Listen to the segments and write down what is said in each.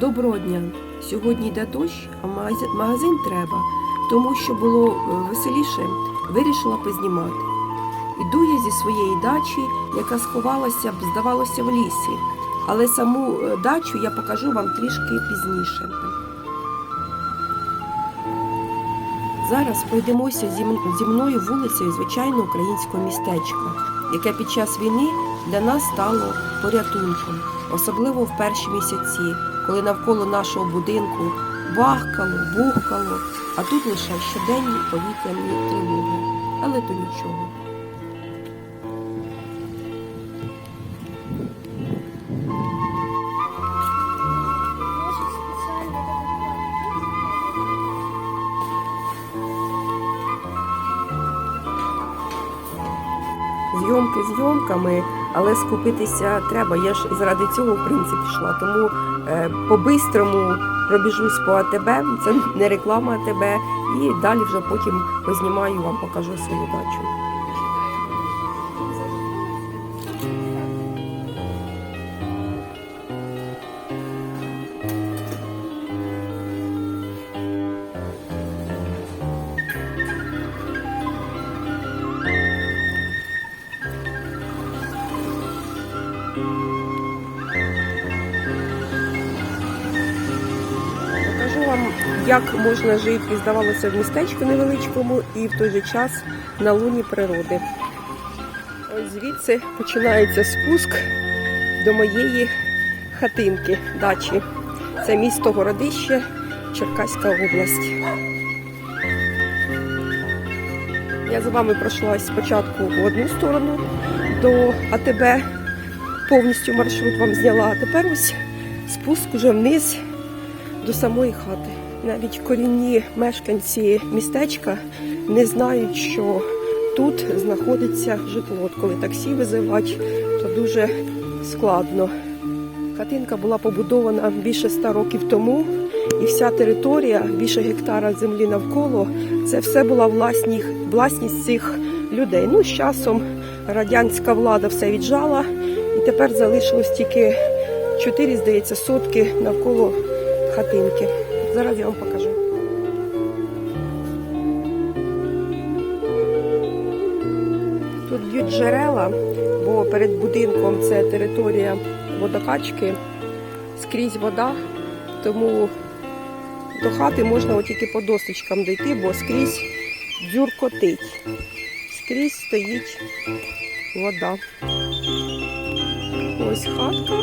Доброго дня! Сьогодні йде дощ, а магазин, треба, тому що було е, веселіше, вирішила познімати. Іду я зі своєї дачі, яка сховалася б, здавалося, в лісі. Але саму е, дачу я покажу вам трішки пізніше. Зараз пройдемося зі мною вулицею звичайного українського містечка, яке під час війни для нас стало порятунком, особливо в перші місяці, коли навколо нашого будинку бахкало, бухкало, а тут лише щоденні повітряні тривоги. Але то нічого. Зйомки зйомками, але скупитися треба. Я ж заради цього в принципі йшла. Тому е, по-бистрому пробіжусь по АТБ, це не реклама АТБ, і далі вже потім познімаю вам, покажу свою дачу. Покажу вам, як можна жити, здавалося, в містечку невеличкому і в той же час на луні природи. Ось звідси починається спуск до моєї хатинки, дачі. Це місто Городище, Черкаська область. Я за вами пройшлась спочатку в одну сторону до АТБ, повністю маршрут вам зняла, а тепер ось спуск уже вниз до самої хати. Навіть корінні мешканці містечка не знають, що тут знаходиться житло. Коли таксі визивати, то дуже складно. Хатинка була побудована більше ста років тому, і вся територія, більше гектара землі навколо, це все була власні, власність цих людей. Ну, з часом радянська влада все віджала, і тепер залишилось тільки 4, здається, сотки навколо хатинки. Зараз я вам покажу. Тут б'ють джерела, бо перед будинком це територія водокачки, скрізь вода, тому до хати можна тільки по досочкам дійти, бо скрізь дзюркотить. Скрізь стоїть вода. Ось хатка.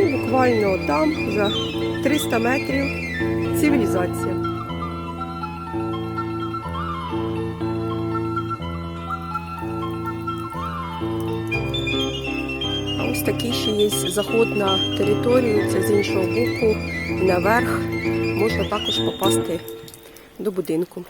І буквально там за 300 метрів цивілізація. А ось такий ще є заход на територію, це з іншого боку, наверх. Можна також попасти до будинку.